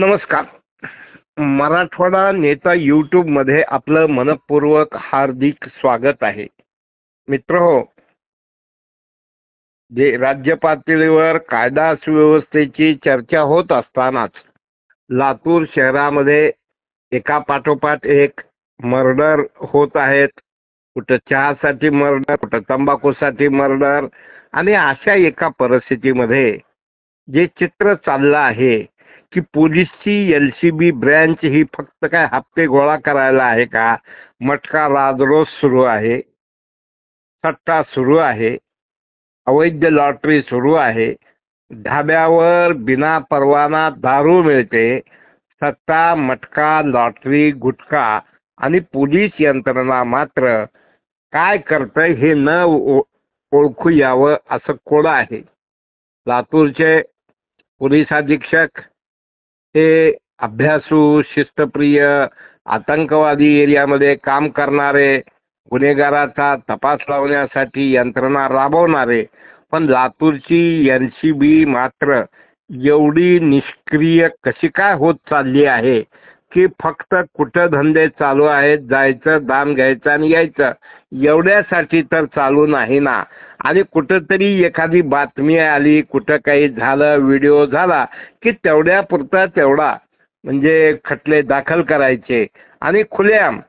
नमस्कार. मराठवाडा नेता यूट्यूबमध्ये आपलं मनपूर्वक हार्दिक स्वागत आहे. मित्र हो जे राज्य पातळीवर कायदा सुव्यवस्थेची चर्चा होत असतानाच लातूर शहरामध्ये एका पाठोपाठ एक मर्डर होत आहेत. कुठं चहासाठी मर्डर कुठं तंबाखूसाठी मर्डर आणि अशा एका परिस्थितीमध्ये जे चित्र चाललं आहे की पोलीसची एल सी बी ब्रँच ही फक्त काय हप्ते गोळा करायला आहे का? मटका राजरोज सुरू आहे. सट्टा सुरू आहे. अवैध लॉटरी सुरू आहे. ढाब्यावर बिना परवाना दारू मिळते. सट्टा मटका लॉटरी गुटखा आणि पोलीस यंत्रणा मात्र काय करतंय हे न ओळखू यावं असं कोड आहे. लातूरचे पोलीस अधीक्षक हे अभ्यासू शिस्तप्रिय आतंकवादी एरियामध्ये काम करणारे गुन्हेगाराचा तपास लावण्यासाठी यंत्रणा राबवणारे पण लातूरची एन सी बी मात्र एवढी निष्क्रिय कशी काय होत चालली आहे? की फक्त कुठं धंदे चालू आहेत जायचं दाम घ्यायचं आणि यायचं. एवढ्यासाठी तर चालू नाही ना. आणि कुठंतरी एखादी बातमी आली कुठं काही झालं व्हिडिओ झाला की तेवढ्या पुरता तेवढा म्हणजे खटले दाखल करायचे. आणि खुलेआम.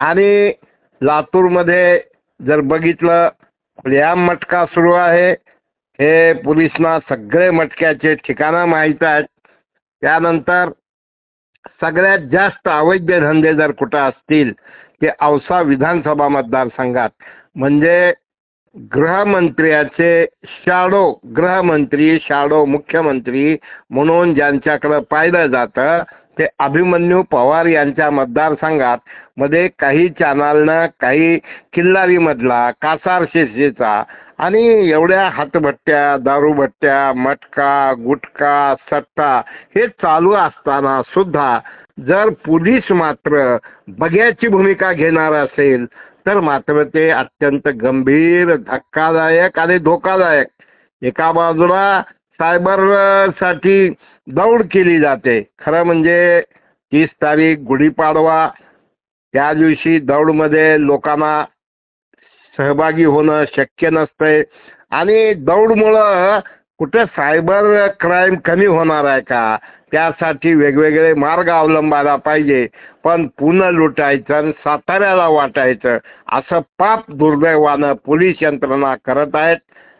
आणि लातूरमध्ये जर बघितलं खुलेआम मटका सुरू आहे. हे पोलिसना सगळे मटक्याचे ठिकाणं माहीत आहेत. त्यानंतर सगळ्यात जास्त अवैध धंदे जर कुठं असतील ते औसा विधानसभा मतदारसंघात. म्हणजे गृहमंत्र्याचे शाडो गृहमंत्री शाडो मुख्यमंत्री म्हणून ज्यांच्याकडं पाहिलं जातं ते अभिमन्यू पवार यांच्या मतदारसंघात मध्ये काही चॅनलनं काही किल्लारीमधला कासार शिर्षेचा आणि एवढ्या हातभट्ट्या दारूभट्ट्या मटका गुटखा सट्टा हे चालू असताना सुद्धा जर पोलीस मात्र बघ्याची भूमिका घेणार असेल तर मात्र ते अत्यंत गंभीर धक्कादायक आणि धोकादायक. एका बाजूला सायबरसाठी दौड केली जाते. खरं म्हणजे तीस तारीख गुढीपाडवा. त्या दिवशी दौडमध्ये लोकांना सहभागी होणं शक्य नसतंय. आणि दौडमुळं कुठे सायबर क्राईम कमी होणार आहे का? त्यासाठी वेगवेगळे मार्ग अवलंबायला पाहिजे. पण पुन्हा लुटायचं आणि साताऱ्याला वाटायचं असं पाप दुर्दैवानं पोलीस यंत्रणा करत आहेत.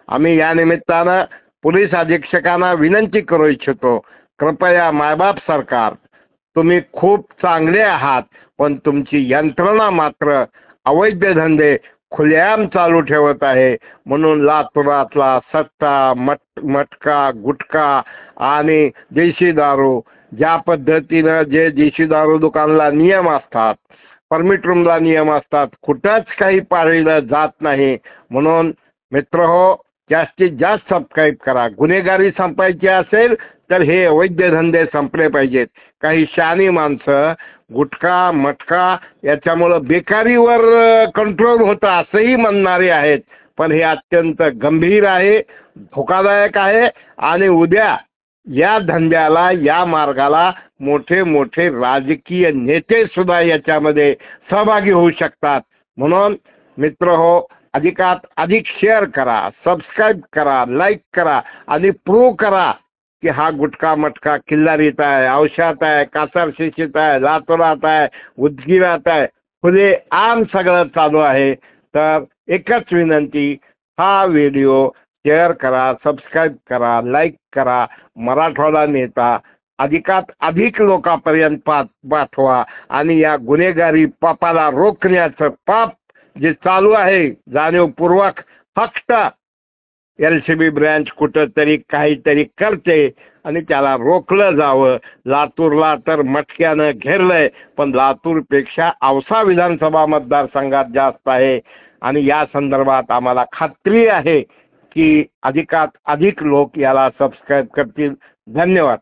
आम्ही या निमित्तानं पोलीस अधीक्षकांना विनंती करू इच्छितो. कृपया मायबाप सरकार तुम्ही खूप चांगले आहात पण तुमची यंत्रणा मात्र अवैध धंदे खुलेआम चालू ठेवत आहे. म्हणून लातपुरातला सट्टा मट मटका गुटखा आणि देशी दारू ज्या पद्धतीनं जे देशी दारू दुकानला नियम असतात परमिट रूमला नियम असतात कुठंच काही पाळलं जात नाही. म्हणून मित्र हो जास्तीत जास्त सबस्क्राईब करा. गुन्हेगारी संपायची असेल तर हे अवैध धंदे संपले पाहिजेत. काही शानी माणसं गुटखा मटका याच्यामुळं बेकारीवर कंट्रोल होतं असंही म्हणणारे आहेत. पण हे अत्यंत गंभीर आहे धोकादायक आहे आणि उद्या या धंद्याला या मार्गाला मोठे मोठे राजकीय नेते सुद्धा याच्यामध्ये सहभागी होऊ शकतात. म्हणून मित्र हो अधिकात अधिक शेअर करा सबस्क्राईब करा लाईक करा आणि प्रूव्ह करा. की हा गुटखा मटका किल्लारीत आहे औषात आहे कासार शिशीत आहे लातुरात आहे उदगीरात आहे खुले आम सगळं चालू आहे. तर एकच विनंती हा व्हिडिओ शेअर करा सबस्क्राईब करा लाईक करा मराठवाडा नेता अधिकात अधिक लोकांपर्यंत पाठ पाठवा आणि या गुन्हेगारी पापाला रोखण्याचं पाप जे चालू आहे जाणीवपूर्वक फक्त एल सी बी ब्रँच कुठंतरी काहीतरी करते आणि त्याला रोखलं जावं. लातूरला तर मटक्यानं घेरलंय पण लातूरपेक्षा औसा विधानसभा मतदारसंघात जास्त आहे. आणि या संदर्भात आम्हाला खात्री आहे की अधिकात अधिक लोक याला सबस्क्राईब करतील. धन्यवाद.